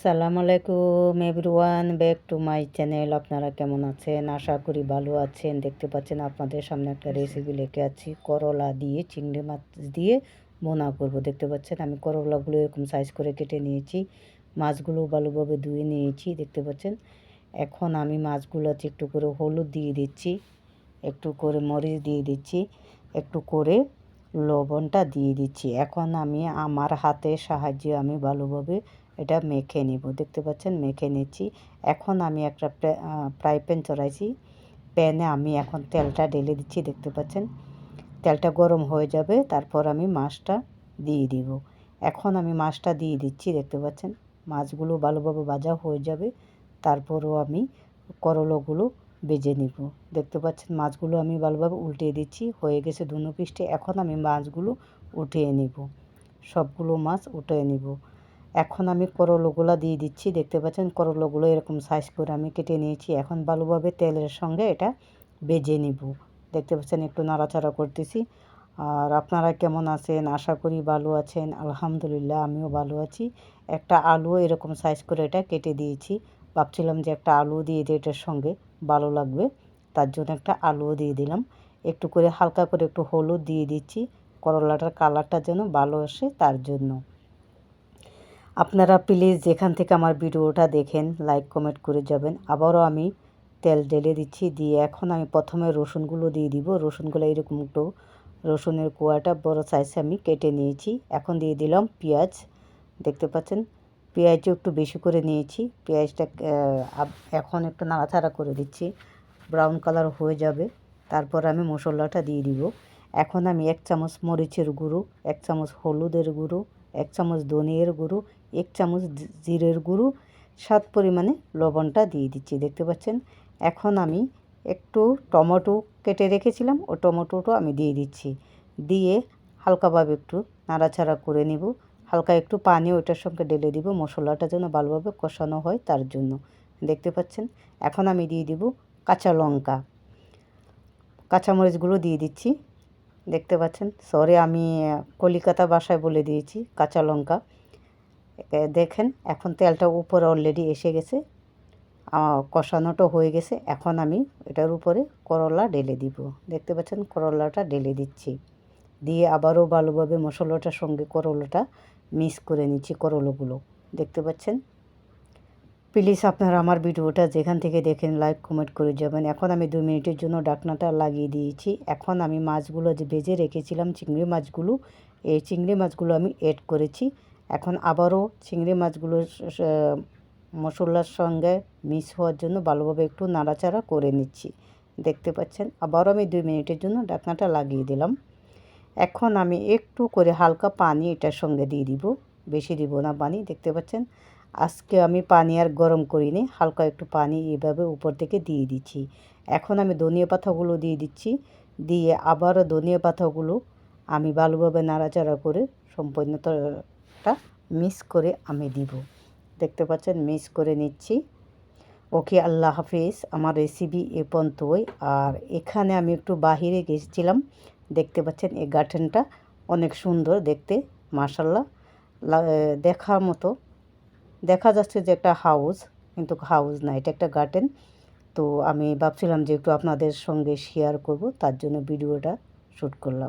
আসসালামু আলাইকুম everyone, back to my channel. আপনারা কেমন আছেন? আশা করি ভালো আছেন। দেখতে পাচ্ছেন আপনাদের সামনে একটা রেসিপি লেখে আছি। করলা দিয়ে, চিংড়ি মাছ দিয়ে বোনা করব। দেখতে পাচ্ছেন আমি করলাগুলো এরকম সাইজ করে কেটে নিয়েছি। মাছগুলো ভালোভাবে ধুয়ে নিয়েছি। দেখতে পাচ্ছেন এখন আমি মাছগুলোতে একটু করে হলুদ দিয়ে দিচ্ছি। একটু করে মরিচ দিয়ে দিচ্ছি। একটু করে লবণটা দিয়ে দিচ্ছি। এখন আমি আমার হাতের সাহায্যে আমি ভালোভাবে এটা মেখে নিব। দেখতে পাচ্ছেন? মেখে নিচ্ছি। এখন আমি একটা ফ্রাই প্যান চড়াইছি। প্যানে আমি এখন তেলটা ঢেলে দিচ্ছি। দেখতে পাচ্ছেন? তেলটা গরম হয়ে যাবে। তারপর আমি মাছটা দিয়ে দিব। এখন আমি মাছটা দিয়ে দিচ্ছি। দেখতে পাচ্ছেন? মাছগুলো ভালোভাবে ভাজা হয়ে যাবে। তারপরও আমি করলোগুলো বেজে নিব। দেখতে পাচ্ছেন, মাছগুলো আমি ভালোভাবে উল্টিয়ে দিচ্ছি। হয়ে গেছে দুনো পৃষ্ঠে। এখন আমি মাছগুলো উঠিয়ে নিব। সবগুলো মাছ উঠিয়ে নিব। এখন আমি করলোগুলো দিয়ে দিচ্ছি। দেখতে পাচ্ছেন, করলোগুলো এরকম সাইজ করে আমি কেটে নিয়েছি। এখন ভালোভাবে তেলের সঙ্গে এটা বেজে নিব। দেখতে পাচ্ছেন, একটু নাড়াচাড়া করতেছি। আর আপনারা কেমন আছেন? আশা করি ভালো আছেন। আলহামদুলিল্লাহ, আমিও ভালো আছি। একটা আলু এরকম সাইজ করে এটা কেটে দিয়েছি। ভাবছিলাম যে একটা আলু দিয়ে দিই এটার সঙ্গে। ভালো লাগবে। তার জন্য একটা আলুও দিয়ে দিলাম। একটু করে হালকা করে একটু হলুদ দিয়ে দিচ্ছি। করলাটার কালারটা যেন ভালো আসে তার জন্য। আপনারা প্লিজ যেখান থেকে আমার ভিডিওটা দেখেন লাইক কমেন্ট করে যাবেন। আবারও আমি তেল ঢেলে দিচ্ছি। দিয়ে এখন আমি প্রথমে রসুনগুলো দিয়ে দিব। রসুনগুলো এরকম একটু, রসুনের কুয়াটা বড় সাইজে আমি কেটে নিয়েছি। এখন দিয়ে দিলাম পেঁয়াজ। দেখতে পাচ্ছেন? পেঁয়াজও একটু বেশি করে নিয়েছি। পেঁয়াজটা এখন একটু নাড়াচাড়া করে দিচ্ছি। ব্রাউন কালার হয়ে যাবে। তারপর আমি মশলাটা দিয়ে দিব। এখন আমি এক চামচ মরিচের গুঁড়ো, এক চামচ হলুদের গুঁড়ো, এক চামচ ধনিয়ার গুঁড়ো, এক চামচ জিরের গুঁড়ো, স্বাদ পরিমাণে লবণটা দিয়ে দিচ্ছি। দেখতে পাচ্ছেন? এখন আমি একটু টমেটো কেটে রেখেছিলাম। ও টমেটোটাও আমি দিয়ে দিচ্ছি। দিয়ে হালকাভাবে একটু নাড়াচাড়া করে নিব। হালকা একটু পানি ওইটার সঙ্গে ঢেলে দিব। মশলাটা যেন ভালোভাবে কষানো হয় তার জন্য। দেখতে পাচ্ছেন? এখন আমি দিয়ে দিব কাঁচা লঙ্কা। কাঁচামরিচগুলো দিয়ে দিচ্ছি। দেখতে পাচ্ছেন? সরে, আমি কলিকাতা বাসায় বলে দিয়েছি, কাঁচা লঙ্কা। দেখেন, এখন তেলটা উপরে অলরেডি এসে গেছে। কষানোটা হয়ে গেছে। এখন আমি এটার উপরে করলা ঢেলে দিব। দেখতে পাচ্ছেন? করলাটা ঢেলে দিচ্ছি। দিয়ে আবারও ভালোভাবে মশলাটার সঙ্গে করলাটা মিক্স করে নিচ্ছি করলাগুলো। দেখতে পাচ্ছেন? প্লিজ আপনারা আমার ভিডিওটা যেখান থেকে দেখেন লাইক কমেন্ট করে যাবেন। এখন আমি দু মিনিটের জন্য ডাকনাটা লাগিয়ে দিয়েছি। এখন আমি মাছগুলো যে ভেজে রেখেছিলাম চিংড়ি মাছগুলো, এই চিংড়ি মাছগুলো আমি এড করেছি। এখন আবারও চিংড়ি মাছগুলো মশলার সঙ্গে মিক্স হওয়ার জন্য ভালোভাবে একটু নাড়াচাড়া করে নিচ্ছি। দেখতে পাচ্ছেন? আবারও আমি দুই মিনিটের জন্য ডাকনাটা লাগিয়ে দিলাম। এখন আমি একটু করে হালকা পানি এটার সঙ্গে দিয়ে দিব। বেশি দিব না পানি, দেখতে পাচ্ছেন? আজকে আমি পানি আর গরম করিনি, হালকা একটু পানি এভাবে উপর থেকে দিয়ে দিচ্ছি। এখন আমি ধনিয়া পাতাগুলো দিয়ে দিচ্ছি, দিয়ে আবারও ধনিয়া পাতাগুলো আমি ভালোভাবে নাড়াচাড়া করে সম্পূর্ণটা মিক্স করে আমি দিব। দেখতে পাচ্ছেন? মিক্স করে নিচ্ছি। ওকে, আল্লাহ হাফিজ। আমার রেসিপি এ পর্যন্তই। আর এখানে আমি একটু বাহিরে গেছিলাম দেখতে পাচ্ছেন, এই গার্ডেনটা অনেক সুন্দর দেখতে মার্শাল্লাহ দেখার মতো। দেখা যাচ্ছে যে একটা হাউস, কিন্তু হাউস না, এটা একটা গার্ডেন তো আমি ভাবছিলাম যে একটু আপনাদের সঙ্গে শেয়ার করব, তার জন্য ভিডিওটা শ্যুট করলাম।